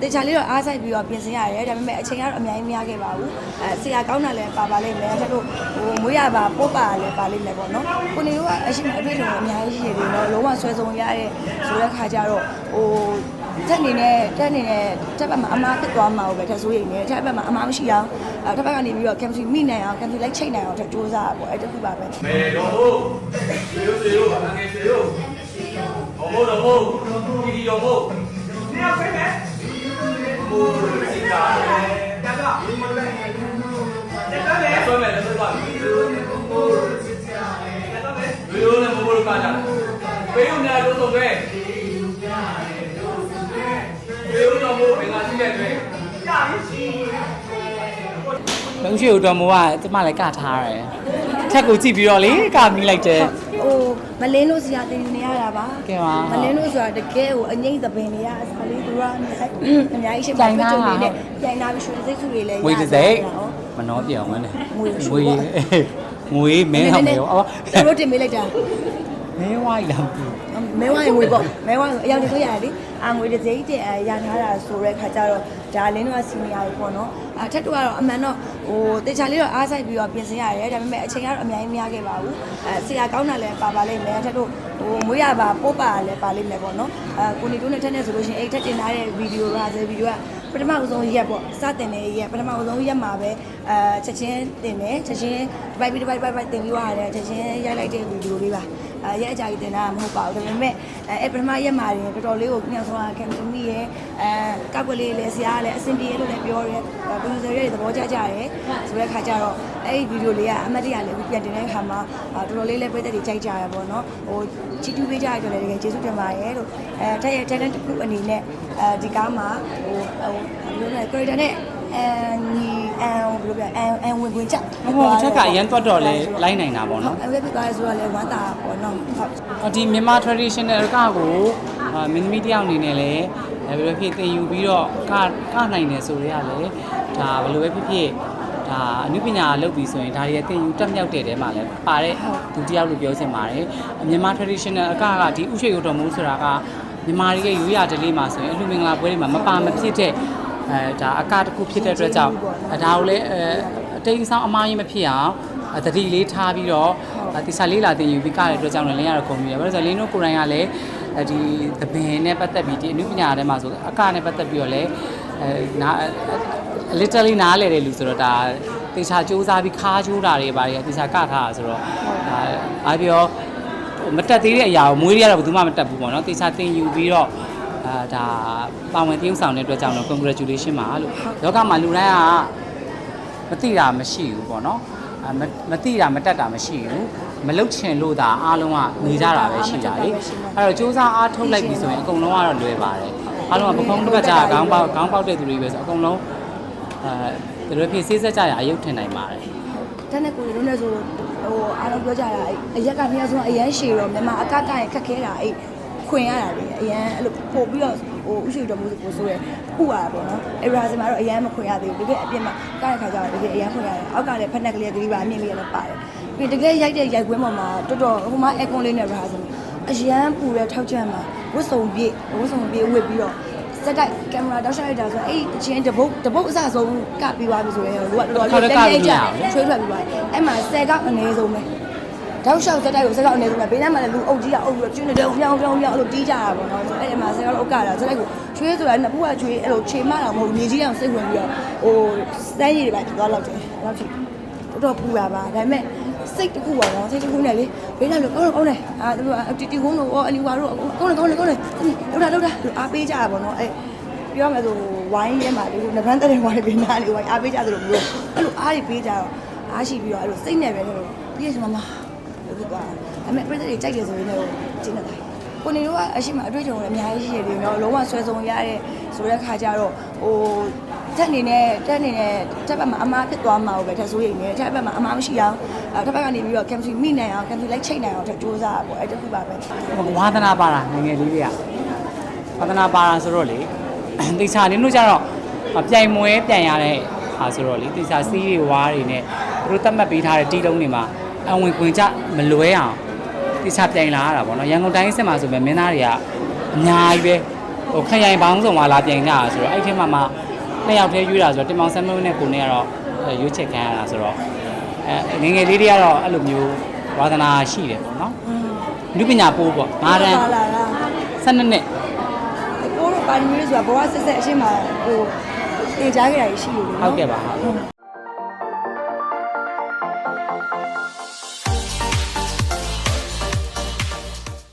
တေချာလေးတော့အားဆိုင်ပြီးတော့ပြင်ဆင်ရတယ်ဒါပေမဲ့အချိန်ကတော့အများကြီးမရခဲ့ပါဘူးအဲဆရာကောင်းတာလည်းပါပါလိမ့်မယ်ထပ်တို့ဟိုမွေးရပါပို့ပါလည်းပါလိမ့်မယ်ပေါ့နော်ကိုနေတို့ကအရှိမအတွေ့အကြုံအများကြီးရှိနေပြီနော်လုံးဝဆွဲဆုံးရတဲ့ဆိုတဲ့ခါကျတော့ဟိုတက်နေနဲ့တက်နေနဲ့တက်ဘက်မှာအမားဖြစ်သွားမှာပဲတက်ဆိုရင်လည်းတက်ဘက်မှာအမားမရှိအောင်အဲတက်ဘက်ကနေပြီးတော့ chemistry မိနိုင်အောင် chemistry လိုက်ချိန်နိုင်အောင်တက်စူးစမ်းတာပေါ့အဲ့တခုပါပဲမေတော်ဟုတ်စေရုစေရုအငယ်စေရုတော်ဟုတ်တော်ဟုတ်ဒီဒီတော်ဟုတ်နေရာဖိမယ် ပါဘီယိုနဲ့ဘိုးဘိုးစစ်စရာတက်ကလေဘီယိုနဲ့ဘိုးဘိုးကကြဘေးဦးနဲ့တို့ဆုံးပဲဘေးဦးတော်ဘိုးဘယ်ကရှိတဲ့တွေ့ကြာပြီလုံးရှိဦးတော်မိုးကကျမလည်းကထားရတယ် ထက်ကိုကြည့်ပြီးတော့လေကမိလိုက်တယ် ဟိုမလင်းလို့ဆရာတင်နေရတာပါကဲပါမလင်းလို့ဆိုတာတကယ်ကိုအငိမ့်သပင်တွေကအစားလေးသူကအများကြီးရှိပါကြုံနေနဲ့ပြန်လာပြီးရွှေစိတ်စုတွေလည်းငွေတစ်စိတ်မနှောပြောင်းမနဲ့ငွေငွေမင်းဟာမေရောအော် သူတို့တင်ပေးလိုက်တာမင်းဝိုင်းလာဘူး မဲဝိုင်းငွေပေါ့မဲဝိုင်းအရောက်တဆိုရတယ်လေအာငွေတစ်စိတ်တင်ရထားတာဆိုတဲ့ခါကျတော့ဒါလင်းတော့စီနီယာကြီးပေါ့နော်အထက်တော့ကတော့အမှန်တော့ဟိုတေချာလေးတော့အားဆိုင်ပြီးတော့ပြင်ဆင်ရတယ်ဒါပေမဲ့အချိန်ကတော့အများကြီးမရခဲ့ပါဘူးအဲဆရာကောင်းတာလည်းပါပါလိမ့်မယ်ထက်တို့ဟိုမွေးရပါပို့ပါလည်းပါလိမ့်မယ်ပေါ့နော်အဲကိုနေတို့နဲ့ထက်နဲ့ဆိုလို့ရှိရင်အဲ့ထက်တင်ထားတဲ့ဗီဒီယိုကဆယ်ဗီဒီယိုကပထမအဆုံးရက်ပေါ့စတင်တဲ့ရက်ပထမအဆုံးရက်မှာပဲအဲချက်ချင်းတင်တယ်ချက်ချင်းတစ်ပိုက်ပြီးတစ်ပိုက်ပိုက်ပိုက်တင်ပြီးသွားတယ်ချက်ချင်းရိုက်လိုက်တဲ့ဗီဒီယိုလေးပါ အဲရက်အကြာကြီးတင်တာမဟုတ်ပါဘူးဒါပေမဲ့အဲအဲ့ပထမရက်မှာရင်တော်တော်လေးကိုပြန်ဆုံးတာကင်မီရဲ့အဲကောက်ကလေးလည်းဆရာကလည်းအဆင်ပြေလို့လည်းပြောတယ်ပရိုဂျူဆာရဲ့သဘောကျကြတယ်ဆိုတဲ့ခါကျတော့အဲ့ဒီဗီဒီယိုလေးကအမှတ်တရလေးကိုပြန်တင်တဲ့ခါမှာတော်တော်လေးလည်းပြည်သက်တွေကြိုက်ကြရပါတော့ဟိုချီတူပေးကြရတော့လည်းတကယ်ကျေးဇူးတင်ပါတယ်လို့အဲတက်ရဲ့ talent တစ်ခုအနေနဲ့အဲဒီကားမှာဟိုဟိုဘယ်လိုလဲ character နဲ့အန်ညီ အန်ဘယ်လိုပြောအန်အန်ဝင်ဝင်ကြဟိုထက်ကအရန်တွတ်တော့လေလိုက်နိုင်တာပေါ့နော်အဲ့ဒါဖြစ်သွားရဲဆိုတော့လေဝမ်းသာပေါ့နော်ဟုတ်အော်ဒီမြန်မာ traditional ကကိုအာမင်းသမီးတယောက်အနေနဲ့လည်းဘယ်လိုဖြစ်သင်ယူပြီးတော့ကကနိုင်တယ်ဆိုရရလေဒါဘယ်လိုပဲဖြစ်ဖြစ်ဒါအနုပညာလုပ်ပြီးဆိုရင်ဒါတွေသင်ယူတက်မြောက်တဲ့တဲမှာလည်းပါတဲ့သူတယောက်လို့ပြောချင်ပါတယ်မြန်မာ traditional အကကဒီဥရွှေရုံတော်မူဆိုတာကမြန်မာတွေရဲ့ရိုးရာဓလေ့မှာဆိုရင်အလှမင်္ဂလာပွဲတွေမှာမပါမဖြစ်တဲ့ အဲဒါအကတစ်ခုဖြစ်တဲ့အတွက်ကြောင့်အဲဒါကိုလည်းအဲအတိတ်အဆောင်အမှားကြီးမဖြစ်အောင်အဲတတိလေးထားပြီးတော့တိစာလေးလာတင်ယူပြီးကတဲ့အတွက်ကြောင့်လည်းလင်းရတော့ကုန်ပြီ။ဘာလို့လဲဆိုတော့လင်းတို့ကိုယ်တိုင်ကလည်းအဲဒီသဘင်နဲ့ပတ်သက်ပြီးဒီအနုပညာထဲမှာဆိုအကနဲ့ပတ်သက်ပြီးတော့လည်းအဲနာ literally နားလဲတဲ့လူဆိုတော့ဒါတေချာစူးစမ်းပြီးခါကျိုးတာတွေပါတယ်တေချာကထားတာဆိုတော့ဒါအားပြောမတက်သေးတဲ့အရာကိုမွေးရတော့ဘယ်သူမှမတက်ဘူးပေါ့နော်တေချာတင်ယူပြီးတော့ အာဒါပါဝင်တည်ုံဆောင်တဲ့အတွက်ကြောင့်တော့ congratulation ပါလို့လောကမှာလူတိုင်းကမသိတာမရှိဘူးပေါ့နော်အာမမသိတာမတက်တာမရှိဘူးမလုတ်ချင်လို့ဒါအားလုံးကနေကြတာပဲရှိတာလေအဲ့တော့စူးစမ်းအားထုတ်လိုက်ပြီဆိုရင်အကုန်လုံးကတော့လွယ်ပါတယ်အားလုံးကပကုံးတစ်ပတ်ကြာခေါင်းပေါက်ခေါင်းပေါက်တဲ့သူတွေပဲဆိုအကုန်လုံးအဲဒါလိုဖြစ်စေးဆက်ကြရအယုတ်ထင်နိုင်ပါတယ်တန်းတဲ့ကိုယ်တို့နဲ့ဆိုဟိုအားလုံးပြောကြတာအဲ့အရက်ကမြေဆုံးအရန်ရှည်တော့မြန်မာအကကရင်ခက်ခဲတာအဲ့ ခွင်ရတာလေအရန်အဲ့လိုပို့ပြီးတော့ဟိုဥရှိတော်မူကိုဆိုရဲပူရတာပေါ့နော်အဲ့ရာစမှာတော့အရန်မခွင်ရသေးဘူးတကယ်အပြစ်မှာကတဲ့ခါကျတော့တကယ်အရန်ခွင်ရတယ်အောက်ကလည်းဖက်နက်ကလေးကလေးပါအမြင့်လေးလည်းပါတယ်ပြီးတကယ်ရိုက်တဲ့ရိုက်ကွင်းပေါ်မှာတော်တော်ဟိုမှာအကွန်လေးနဲ့ရာစအရန်ပူတဲ့ထောက်ချမ်းမှာဝတ်စုံပြေဝတ်စုံပြေဝတ်ပြီးတော့စက်တိုက်ကင်မရာတောက်ရှောက်လိုက်တာဆိုအဲ့အချင်းတပုတ်တပုတ်အစဆုံးကပြီးသွားပြီဆိုရင်လူကတော်တော်လေးတင်းတင်းကြချွေးထွက်ပြီးသွားအဲ့မှာ10ကောက်အနေဆုံးပဲ တောက်လျှောက်စက်တိုက်ကိုစက်ကောက်အနေဆုံးပဲဘေးနားမှာလည်းလူအုပ်ကြီးကအုပ်ပြီးတော့ကျွန်းတဲ့ပြောင်းပြောင်းပြောင်းအဲ့လိုတီးကြတာပေါ့နော်ဆိုအဲ့ဒီမှာစက်ကောက်အုပ်ကတာစက်တိုက်ကိုချွေးဆိုတာနှစ်ဖူးကချွေးအဲ့လိုခြေမတာမဟုတ်မြေကြီးအောင်စိတ်ဝင်ပြီးတော့ဟိုစမ်းရည်တွေပဲဖြစ်သွားတော့တယ်အဲ့လိုဖြစ်တော်တော်ပူတာပါဒါပေမဲ့စိတ်တစ်ခုပါတော့စိတ်တစ်ခုနဲ့လေဘေးနားလို့ကောင်းတော့ကောင်းတယ်အာသူကတီတီကုန်းတို့အလီဝါတို့ကောင်းတယ်ကောင်းတယ်ကောင်းတယ်လောက်တာလောက်တာအားပေးကြတာပေါ့နော်အဲ့ပြောရမယ်ဆိုဝိုင်းရဲမှာလေနဗန်းတဲ့ဝိုင်းပေးနာလေဝိုင်းအားပေးကြသလိုမျိုးအဲ့လိုအားတွေပေးကြတော့အားရှိပြီးတော့အဲ့လိုစိတ်နဲ့ပဲလို့ပြီးရစမမလို့ဖြစ် သွားတာဒါပေမဲ့ပြည်သက်တွေကြိုက်တယ်ဆိုရင်လည်းကျင်းနေတာကိုနေတို့ကအရှိမအတွေ့အကြုံလည်းအများကြီးရှိရတယ်နော်လုံးဝဆွဲဆုံးရတဲ့ဆိုတဲ့ခါကျတော့ဟိုတက်အနေနဲ့တက်အနေနဲ့တက်ဘက်မှာအမားဖြစ်သွားမှာပဲတက်ဆိုရင်လည်းတက်ဘက်မှာအမားမရှိအောင်အဲတက်ဘက်ကနေပြီးတော့ chemistry မိနိုင်အောင် chemistry လိုက်ချိန်နိုင်အောင်တက်စူးစမ်းတာပေါ့အဲ့တခုပါပဲဝါသနာပါတာငယ်ငယ်လေးတွေကဝါသနာပါတာဆိုတော့လေတေချာနင်းတို့ကြတော့ပြိုင်မွဲပြန်ရတဲ့ဟာဆိုတော့လေတေချာစီးတွေဝါးတွေနဲ့သူတို့တတ်မှတ်ပေးထားတဲ့တီးလုံးတွေမှာ အဝင်ခွင်ကြမလွဲအောင်တေချာပြိုင်လာရတာပေါ့နော်ရန်ကုန်တိုင်းစစ်မှာဆိုပဲမင်းသားတွေကအများကြီးပဲဟိုခရိုင်ပေါင်းစုံမှာလာပြင်ကြတာဆိုတော့အဲ့ဒီထဲမှာမှနှစ်ယောက်တည်းရွေးတာဆိုတော့တင်မောင်ဆမ်မွန်းနဲ့ကိုနေကတော့ရွေးချက်ခံရတာဆိုတော့အဲငယ်ငယ်လေးတွေကတော့အဲ့လိုမျိုးဝါသနာရှိတယ်ပေါ့နော်လူပညာပိုးပေါ့ငါးတန်းလာလာလာ12နှစ်ကိုတို့ပါတီမျိုးဆိုတာဘဝဆက်ဆက်အရှင်းမှာဟိုတင်ကြားခဲ့တာရှိလို့လေဟုတ်ကဲ့ပါဟုတ်